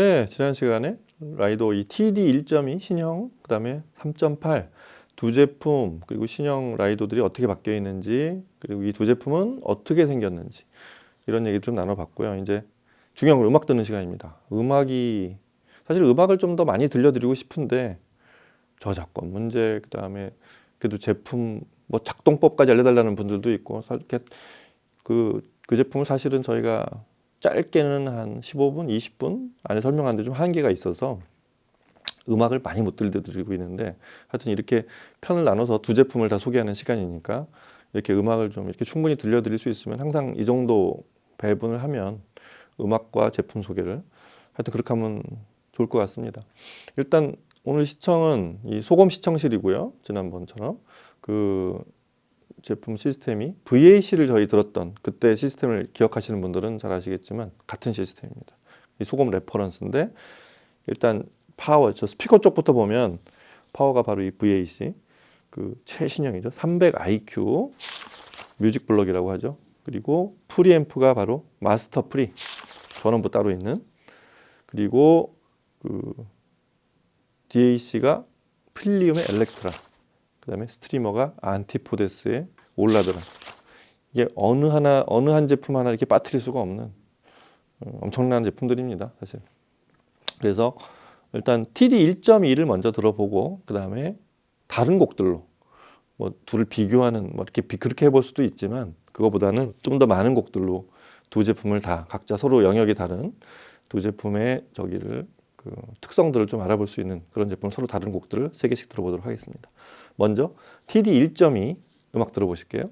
네, 지난 시간에 라이도 이 TD 1.2 신형, 그 다음에 3.8 두 제품 그리고 신형 라이도들이 어떻게 바뀌어 있는지 그리고 이 두 제품은 어떻게 생겼는지 이런 얘기 좀 나눠봤고요. 이제 중요한 건 음악 듣는 시간입니다. 음악이 사실 음악을 좀 더 많이 들려드리고 싶은데 저작권 문제 그 다음에 그래도 제품 뭐 작동법까지 알려달라는 분들도 있고 사- 이렇게 그, 그 제품을 사실은 저희가 짧게는 한 15분, 20분 안에 설명하는데 좀 한계가 있어서 음악을 많이 못 들려드리고 있는데 하여튼 이렇게 편을 나눠서 두 제품을 다 소개하는 시간이니까 이렇게 음악을 좀 이렇게 충분히 들려드릴 수 있으면 항상 이 정도 배분을 하면 음악과 제품 소개를 하여튼 그렇게 하면 좋을 것 같습니다. 일단 오늘 시청은 이 소금 시청실이고요. 지난번처럼 그 제품 시스템이 VAC를 저희 들었던 그때 시스템을 기억하시는 분들은 잘 아시겠지만 같은 시스템입니다. 이 소금 레퍼런스인데 일단 파워 저 스피커 쪽부터 보면 파워가 바로 이 VAC 그 최신형이죠. 300IQ 뮤직 블럭이라고 하죠. 그리고 프리앰프가 바로 마스터 프리 전원부 따로 있는 그리고 그 DAC가 필리움의 엘렉트라 그 다음에 스트리머가 안티포데스의 올라드라 이게 어느 하나 어느 한 제품 하나 이렇게 빠뜨릴 수가 없는 어, 엄청난 제품들입니다 사실 그래서 일단 TD 1.2를 먼저 들어보고 그 다음에 다른 곡들로 뭐 둘을 비교하는 뭐 이렇게 비- 그렇게 해볼 수도 있지만 그거보다는 좀 더 많은 곡들로 두 제품을 다 각자 서로 영역이 다른 두 제품의 저기를 그 특성들을 좀 알아볼 수 있는 그런 제품 서로 다른 곡들을 세 개씩 들어보도록 하겠습니다. 먼저 TD 1.2 음악 들어보실게요.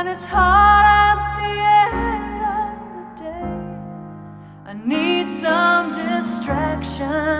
When it's hard at the end of the day. I need some distraction.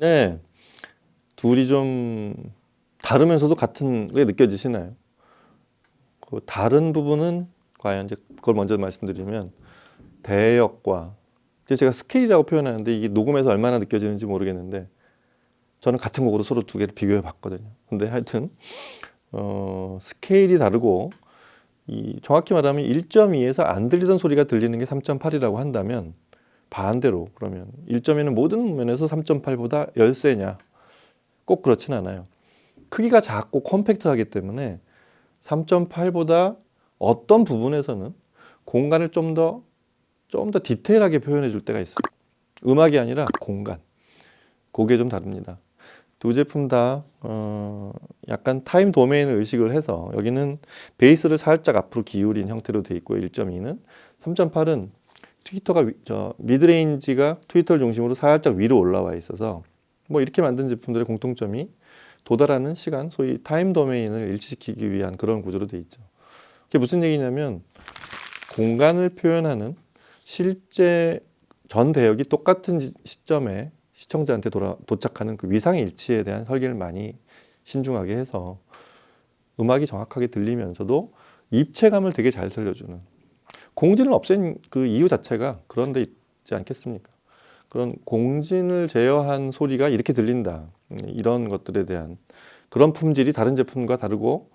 네. 둘이 좀 다르면서도 같은 게 느껴지시나요? 그 다른 부분은 과연 이제 그걸 먼저 말씀드리면 대역과 이제 제가 스케일이라고 표현하는데 이게 녹음해서 얼마나 느껴지는지 모르겠는데 저는 같은 곡으로 서로 두 개를 비교해 봤거든요. 근데 하여튼 어, 스케일이 다르고 이 정확히 말하면 1.2에서 안 들리던 소리가 들리는 게 3.8이라고 한다면 반대로 그러면 1.2는 모든 면에서 3.8보다 열세냐? 꼭 그렇진 않아요. 크기가 작고 컴팩트하기 때문에 3.8보다 어떤 부분에서는 공간을 좀 더 좀 더 디테일하게 표현해 줄 때가 있어요. 음악이 아니라 공간. 그게 좀 다릅니다. 두 제품 다 어, 약간 타임 도메인을 의식을 해서 여기는 베이스를 살짝 앞으로 기울인 형태로 돼 있고요. 1.2는 3.8은 트위터가 위- 저 미드레인지가 트위터를 중심으로 살짝 위로 올라와 있어서 뭐 이렇게 만든 제품들의 공통점이 도달하는 시간, 소위 타임 도메인을 일치시키기 위한 그런 구조로 돼 있죠. 그게 무슨 얘기냐면 공간을 표현하는 실제 전 대역이 똑같은 지- 시점에 시청자한테 돌아, 도착하는 그 위상 일치에 대한 설계를 많이 신중하게 해서 음악이 정확하게 들리면서도 입체감을 되게 잘 살려주는 공진을 없앤 그 이유 자체가 그런 데 있지 않겠습니까? 그런 공진을 제어한 소리가 이렇게 들린다. 음, 이런 것들에 대한 그런 품질이 다른 제품과 다르고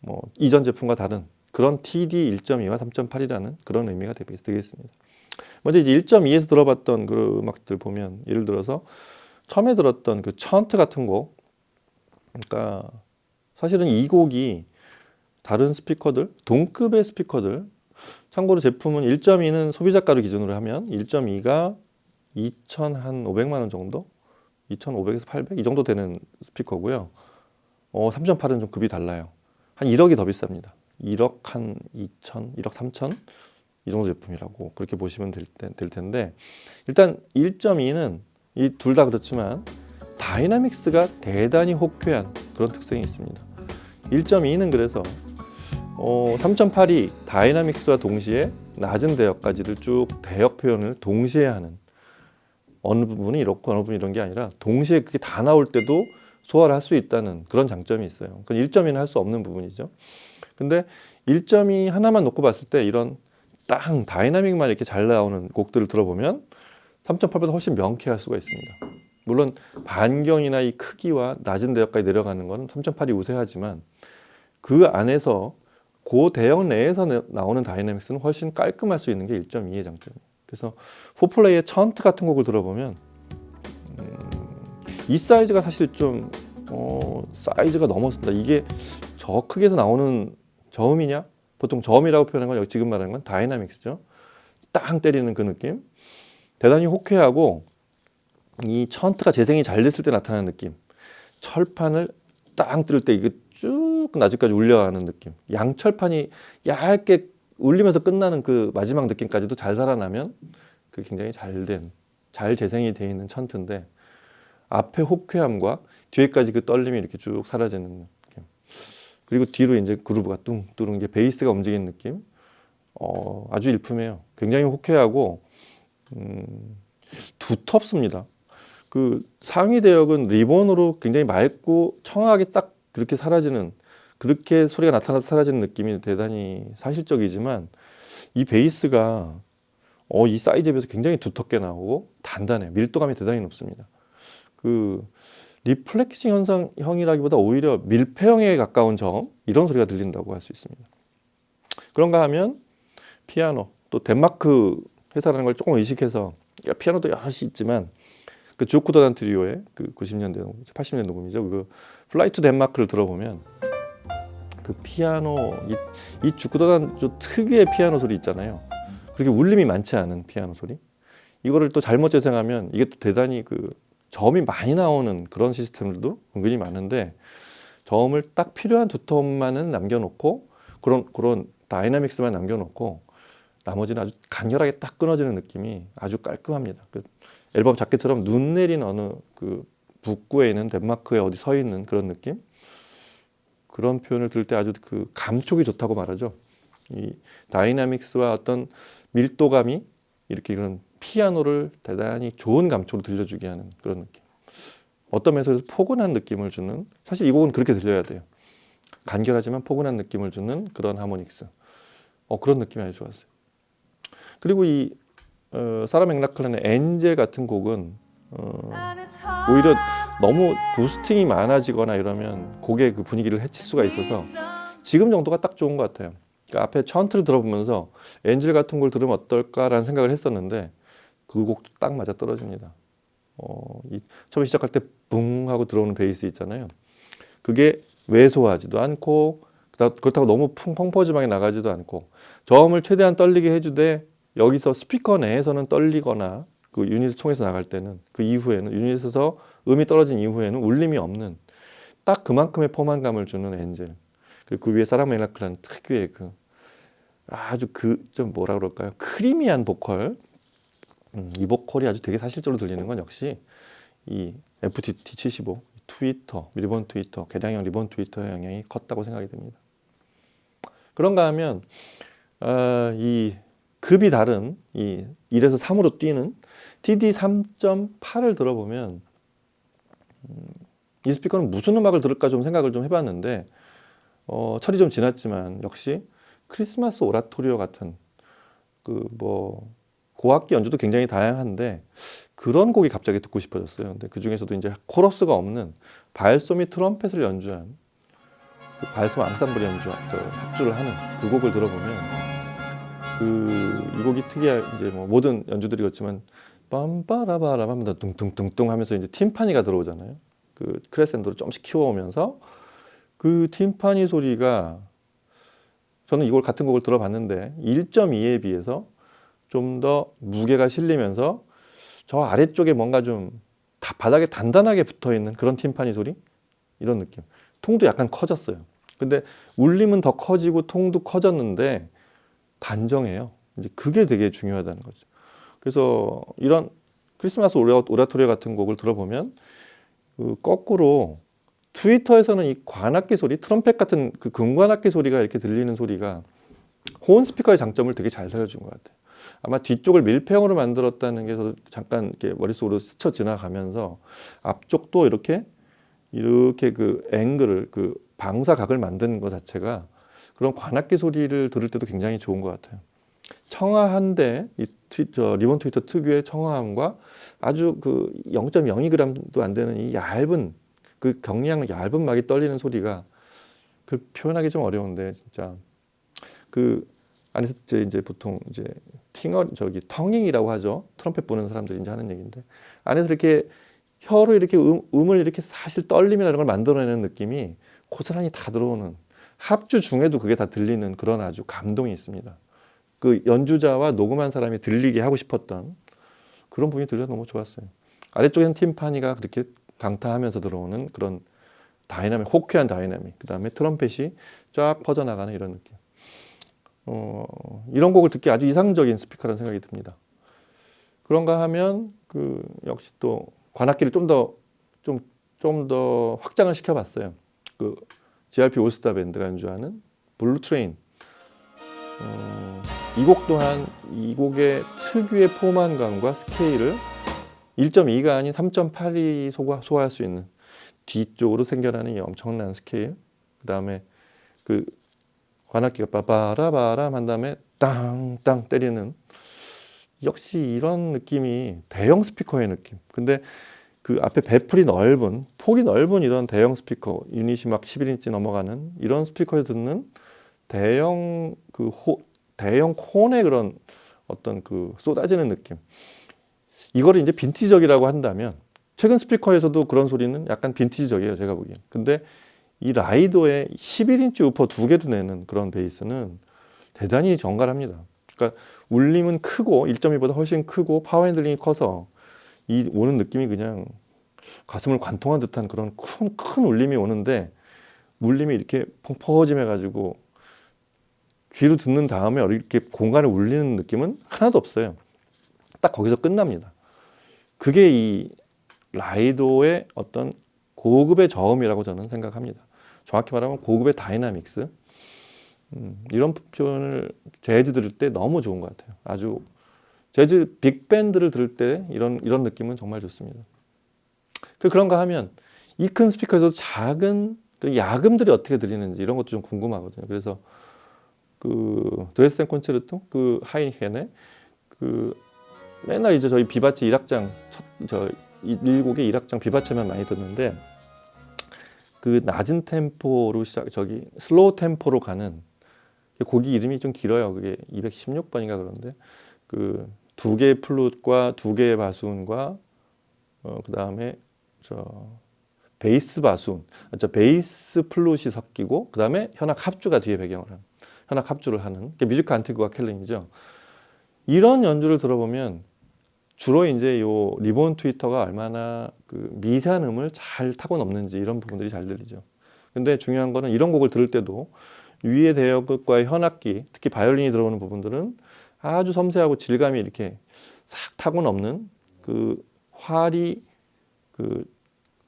뭐 이전 제품과 다른 그런 TD 1.2와 3.8이라는 그런 의미가 되겠- 되겠습니다. 먼저 이제 1.2에서 들어봤던 그 음악들 보면 예를 들어서 처음에 들었던 그 천트 같은 곡 그러니까 사실은 이 곡이 다른 스피커들 동급의 스피커들 참고로 제품은 1.2는 소비자가를 기준으로 하면 1.2가 2,500만 원 정도, 2,500에서 800 이 정도 되는 스피커고요. 어, 3.8은 좀 급이 달라요. 한 1억이 더 비쌉니다. 1억 한 2천, 1억 3천 이 정도 제품이라고 그렇게 보시면 될, 때- 될 텐데 일단 1.2는 이 둘 다 그렇지만 다이나믹스가 대단히 호쾌한 그런 특성이 있습니다. 1.2는 그래서 어, 3.8이 다이나믹스와 동시에 낮은 대역까지를 쭉 대역 표현을 동시에 하는 어느 부분이 이렇고 어느 부분이 이런 게 아니라 동시에 그게 다 나올 때도 소화를 할 수 있다는 그런 장점이 있어요. 그건 1.2는 할 수 없는 부분이죠. 근데 1.2 하나만 놓고 봤을 때 이런 땅 다이나믹만 이렇게 잘 나오는 곡들을 들어보면 3.8보다 훨씬 명쾌할 수가 있습니다. 물론 반경이나 이 크기와 낮은 대역까지 내려가는 건 3.8이 우세하지만 그 안에서 그 대역 내에서 내- 나오는 다이나믹스는 훨씬 깔끔할 수 있는 게 1.2의 장점이에요. 그래서 포플레이의 천트 같은 곡을 들어보면 음, 이 사이즈가 사실 좀 어, 사이즈가 넘었습니다. 이게 저 크기에서 나오는 저음이냐? 보통 저음이라고 표현하는 건 여기 지금 말하는 건 다이나믹스죠. 땅 때리는 그 느낌. 대단히 호쾌하고 이 천트가 재생이 잘 됐을 때 나타나는 느낌. 철판을 땅 뜰 때 이게 쭉 낮이까지 울려가는 느낌. 양철판이 얇게 울리면서 끝나는 그 마지막 느낌까지도 잘 살아나면 그 굉장히 잘 된, 잘 재생이 돼 있는 천트인데 앞에 호쾌함과 뒤에까지 그 떨림이 이렇게 쭉 사라지는 느낌. 그리고 뒤로 이제 그루브가 뚱 뚫은 게 베이스가 움직이는 느낌. 어, 아주 일품해요. 굉장히 호쾌하고 음, 두텁습니다. 그 상위 대역은 리본으로 굉장히 맑고 청아하게 딱 그렇게 사라지는 그렇게 소리가 나타나서 사라지는 느낌이 대단히 사실적이지만 이 베이스가 어, 이 사이즈에 비해서 굉장히 두텁게 나오고 단단해 밀도감이 대단히 높습니다. 그 리플렉싱 현상형이라기보다 오히려 밀폐형에 가까운 점 이런 소리가 들린다고 할 수 있습니다. 그런가 하면 피아노 또 덴마크 회사라는 걸 조금 의식해서 야, 피아노도 여럿이 있지만 그 주쿠더단 트리오의 그 90년대 80년대 녹음이죠. 그 플라이 투 덴마크를 들어보면 그 피아노 이, 이저 특유의 피아노 소리 있잖아요. 그렇게 울림이 많지 않은 피아노 소리. 이거를 또 잘못 재생하면 이게 또 대단히 그 저음이 많이 나오는 그런 시스템들도 은근히 많은데 저음을 딱 필요한 두텀만은 남겨놓고 그런 그런 다이나믹스만 남겨놓고 나머지는 아주 간결하게 딱 끊어지는 느낌이 아주 깔끔합니다. 그 앨범 자켓처럼 눈 내린 어느 그 북구에 있는 덴마크에 어디 서 있는 그런 느낌 그런 표현을 들을 때 아주 그 감촉이 좋다고 말하죠. 이 다이나믹스와 어떤 밀도감이 이렇게 이런 피아노를 대단히 좋은 감촉으로 들려주게 하는 그런 느낌. 어떤 면에서 포근한 느낌을 주는 사실 이 곡은 그렇게 들려야 돼요. 간결하지만 포근한 느낌을 주는 그런 하모닉스. 어, 그런 느낌이 아주 좋았어요. 그리고 이 어, 사라 맥락클란의 엔젤 같은 곡은 어, 오히려 너무 부스팅이 많아지거나 이러면 곡의 그 분위기를 해칠 수가 있어서 지금 정도가 딱 좋은 것 같아요. 그러니까 앞에 천트를 들어보면서 엔젤 같은 걸 들으면 어떨까라는 생각을 했었는데 그 곡도 딱 맞아 떨어집니다. 어, 이 처음에 시작할 때 붕 하고 들어오는 베이스 있잖아요. 그게 왜소하지도 않고 그렇다- 그렇다고 너무 풍 펑퍼짐하게 나가지도 않고 저음을 최대한 떨리게 해주되 여기서 스피커 내에서는 떨리거나 그 유닛을 통해서 나갈 때는 그 이후에는 유닛에서 음이 떨어진 이후에는 울림이 없는 딱 그만큼의 포만감을 주는 엔젤. 그리고 그 위에 사라멜라크라는 특유의 그 아주 그 좀 뭐라 그럴까요? 크리미한 보컬. 음, 이 보컬이 아주 되게 사실적으로 들리는 건 역시 이 FTT 75 트위터 리본 트위터 개량형 리본 트위터의 영향이 컸다고 생각이 듭니다. 그런가 하면 어, 이 급이 다른 이 1에서 3으로 뛰는 TD 3.8을 들어보면 음, 이 스피커는 무슨 음악을 들을까 좀 생각을 좀 해봤는데 어, 철이 좀 지났지만 역시 크리스마스 오라토리오 같은 그 뭐 고악기 연주도 굉장히 다양한데 그런 곡이 갑자기 듣고 싶어졌어요. 근데 그 중에서도 이제 코러스가 없는 발소미 트럼펫을 연주한 그 발소 앙상블 연주 그 합주를 하는 그 곡을 들어보면 그 이 곡이 특이한 이제 뭐 모든 연주들이 그렇지만 빰빠라바람 하면 더 둥둥둥둥 하면서 이제 팀파니가 들어오잖아요. 그 크레센도를 좀씩 키워오면서 그 팀파니 소리가 저는 이걸 같은 곡을 들어봤는데 1.2에 비해서 좀 더 무게가 실리면서 저 아래쪽에 뭔가 좀 다- 바닥에 단단하게 붙어 있는 그런 팀파니 소리 이런 느낌. 통도 약간 커졌어요. 근데 울림은 더 커지고 통도 커졌는데 단정해요. 이제 그게 되게 중요하다는 거죠. 그래서 이런 크리스마스 오라- 오라토리오 같은 곡을 들어보면 그 거꾸로 트위터에서는 이 관악기 소리, 트럼펫 같은 그 금관악기 소리가 이렇게 들리는 소리가 호은 스피커의 장점을 되게 잘 살려준 것 같아요. 아마 뒤쪽을 밀폐형으로 만들었다는 게 잠깐 이렇게 머릿속으로 스쳐 지나가면서 앞쪽도 이렇게 이렇게 그 앵글을 그 방사각을 만드는 것 자체가 그런 관악기 소리를 들을 때도 굉장히 좋은 것 같아요. 청아한데 이 트위터 리본 트위터 특유의 청아함과 아주 그 0.02g도 안 되는 이 얇은 그 경량 얇은 막이 떨리는 소리가 그 표현하기 좀 어려운데 진짜 그 안에서 이제, 보통 이제 팅어 저기 텅잉이라고 하죠 트럼펫 부는 사람들이 이제 하는 얘기인데 안에서 이렇게 혀로 이렇게 음, 음을 이렇게 사실 떨림이라는 걸 만들어내는 느낌이 고스란히 다 들어오는 합주 중에도 그게 다 들리는 그런 아주 감동이 있습니다. 그 연주자와 녹음한 사람이 들리게 하고 싶었던 그런 부분이 들려 너무 좋았어요. 아래쪽에는 팀파니가 그렇게 강타하면서 들어오는 그런 다이나믹, 호쾌한 다이나믹. 그 다음에 트럼펫이 쫙 퍼져나가는 이런 느낌. 어, 이런 곡을 듣기 아주 이상적인 스피커라는 생각이 듭니다. 그런가 하면 그 역시 또 관악기를 좀 더 좀 좀 더 확장을 시켜봤어요. 그 GRP 올스타 밴드가 연주하는 블루 트레인. 어, 이 곡 또한 이 곡의 특유의 포만감과 스케일을 1.2가 아닌 3.8이 소화, 소화할 수 있는 뒤쪽으로 생겨나는 이 엄청난 스케일. 그 다음에 그 관악기가 빠바라바람 한 다음에 땅땅 때리는 역시 이런 느낌이 대형 스피커의 느낌. 근데 그 앞에 배풀이 넓은 폭이 넓은 이런 대형 스피커 유닛이 막 11인치 넘어가는 이런 스피커에 듣는 대형 그 호, 대형 콘의 그런 어떤 그 쏟아지는 느낌. 이거를 이제 빈티지적이라고 한다면 최근 스피커에서도 그런 소리는 약간 빈티지적이에요 제가 보기엔. 근데 이 라이도의 11인치 우퍼 두 개도 내는 그런 베이스는 대단히 정갈합니다. 그러니까 울림은 크고 1.2보다 훨씬 크고 파워 핸들링이 커서 이 오는 느낌이 그냥 가슴을 관통한 듯한 그런 큰, 큰 울림이 오는데 울림이 이렇게 펑퍼짐해 가지고 귀로 듣는 다음에 이렇게 공간을 울리는 느낌은 하나도 없어요. 딱 거기서 끝납니다. 그게 이 라이도의 어떤 고급의 저음이라고 저는 생각합니다. 정확히 말하면 고급의 다이나믹스. 음, 이런 표현을 재즈 들을 때 너무 좋은 것 같아요. 아주 재즈 빅밴드를 들을 때 이런 이런 느낌은 정말 좋습니다. 그 그런가 하면 이 큰 스피커에도 작은 그 야금들이 어떻게 들리는지 이런 것도 좀 궁금하거든요. 그래서 그 드레스덴 콘체르토? 그 하이니켄의 그 맨날 이제 저희 비바체 1악장 첫저 일곡의 1악장 비바체만 많이 듣는데 그 낮은 템포로 시작 저기 슬로우 템포로 가는 곡이 이름이 좀 길어요. 그게 216번인가 그런데 그 두 개의 플룻과 두 개의 바순과 어 그다음에 저 베이스 바순, 저 베이스 플룻이 섞이고 그다음에 현악 합주가 뒤에 배경을 하는 현악 합주를 하는 게 뮤지컬 안티그와 켈린이죠. 이런 연주를 들어보면 주로 이제 요 리본 트위터가 얼마나 그 미세한 음을 잘 타고 넘는지 이런 부분들이 잘 들리죠. 근데 중요한 거는 이런 곡을 들을 때도 위의 대역과 현악기, 특히 바이올린이 들어오는 부분들은 아주 섬세하고 질감이 이렇게 싹 타고 넘는 그 활이 그,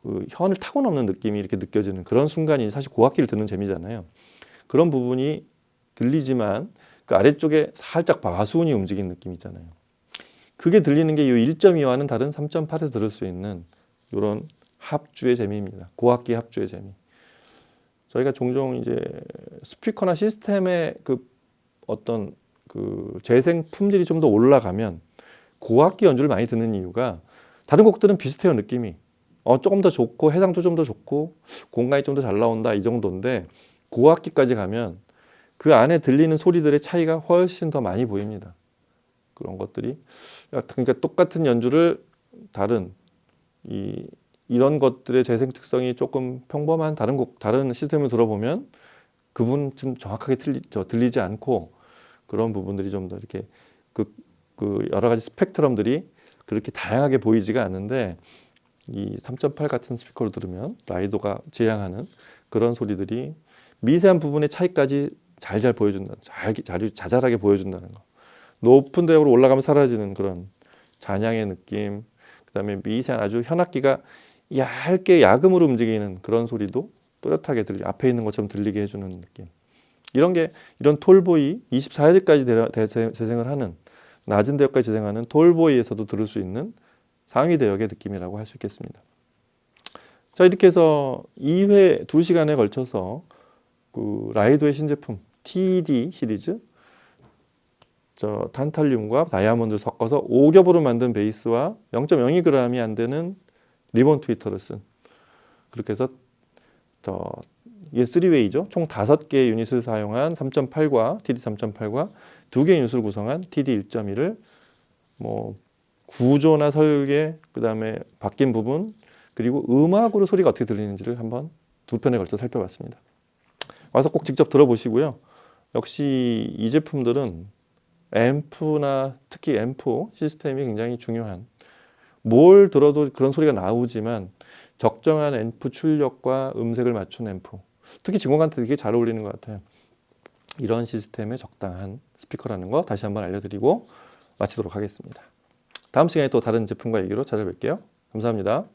그 현을 타고 넘는 느낌이 이렇게 느껴지는 그런 순간이 사실 고악기를 듣는 재미잖아요. 그런 부분이 들리지만 그 아래쪽에 살짝 바수운이 움직이는 느낌 있잖아요. 그게 들리는 게 이 1.2와는 다른 3.8에서 들을 수 있는 이런 합주의 재미입니다. 고악기 합주의 재미. 저희가 종종 이제 스피커나 시스템의 그 어떤 그 재생 품질이 좀 더 올라가면 고악기 연주를 많이 듣는 이유가 다른 곡들은 비슷해요 느낌이 어 조금 더 좋고 해상도 좀 더 좋고 공간이 좀 더 잘 나온다 이 정도인데 고악기까지 가면 그 안에 들리는 소리들의 차이가 훨씬 더 많이 보입니다. 그런 것들이. 그러니까 똑같은 연주를 다른 이 이런 것들의 재생 특성이 조금 평범한 다른 곡 다른 시스템을 들어보면 그분 좀 정확하게 틀리, 저, 들리지 않고 그런 부분들이 좀 더 이렇게 그, 그 여러 가지 스펙트럼들이 그렇게 다양하게 보이지가 않는데 이 3.8 같은 스피커를 들으면 라이도가 지향하는 그런 소리들이 미세한 부분의 차이까지 잘잘 보여준다, 잘, 잘 자잘하게 보여준다는 거. 높은 대역으로 올라가면 사라지는 그런 잔향의 느낌, 그 다음에 미세한 아주 현악기가 얇게 야금으로 움직이는 그런 소리도 또렷하게 들리, 앞에 있는 것처럼 들리게 해주는 느낌. 이런 게 이런 톨보이 24헤즈까지 재생을 하는 낮은 대역까지 재생하는 톨보이에서도 들을 수 있는 상위 대역의 느낌이라고 할 수 있겠습니다. 자 이렇게 해서 2회 2시간에 걸쳐서 그 라이도의 신제품 TD 시리즈 저 탄탈륨과 다이아몬드를 섞어서 5겹으로 만든 베이스와 0.02g이 안 되는 리본 트위터를 쓴 그렇게 해서 저 이게 3웨이죠. 총 5개의 유닛을 사용한 3.8과 TD 3.8과 두 개의 유닛을 구성한 TD 1.1을 뭐 구조나 설계, 그다음에 바뀐 부분, 그리고 음악으로 소리가 어떻게 들리는지를 한번 두 편에 걸쳐 살펴봤습니다. 와서 꼭 직접 들어보시고요. 역시 이 제품들은 앰프나 특히 앰프 시스템이 굉장히 중요한 뭘 들어도 그런 소리가 나오지만 적정한 앰프 출력과 음색을 맞춘 앰프 특히 직원한테 되게 잘 어울리는 것 같아요. 이런 시스템에 적당한 스피커라는 거 다시 한번 알려드리고 마치도록 하겠습니다. 다음 시간에 또 다른 제품과 얘기로 찾아뵐게요. 감사합니다.